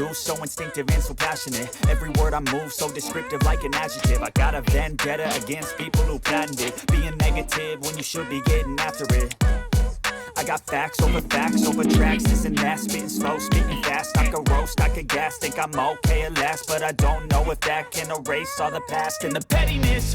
do so instinctive and so passionate. Every word I move so descriptive like an adjective. I got a vendetta against people who patented Being negative when you should be getting after it. I got facts over facts over tracks, this and that. Spitting slow, speaking fast, I could roast, I could gas Think I'm okay at last, but I don't know if that can erase all the past And the pettiness,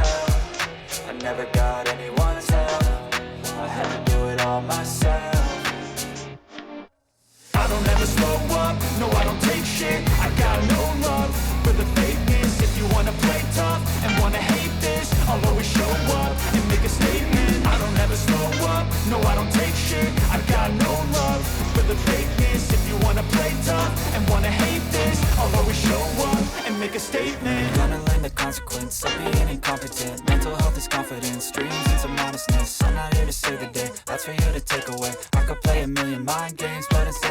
up, no I don't take shit. I got no love for the fakeness. If you wanna play tough and wanna hate this I'll always show up and make a statement. I don't ever slow up, no I don't take shit. I got no love for the fakeness. If you wanna play tough and wanna hate this I'll always show up and make a statement. Gonna learn the consequence of being incompetent. Mental health is confidence, dreams and some honestness. I'm not here to save the day, that's for you to take away. I could play a million mind games, but instead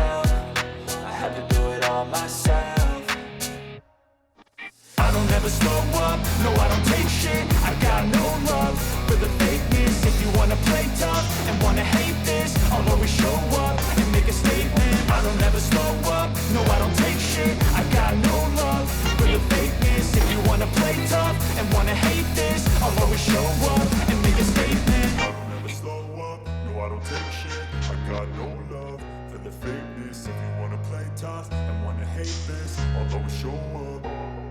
fakeness If you wanna play tough and wanna hate this I'll always show up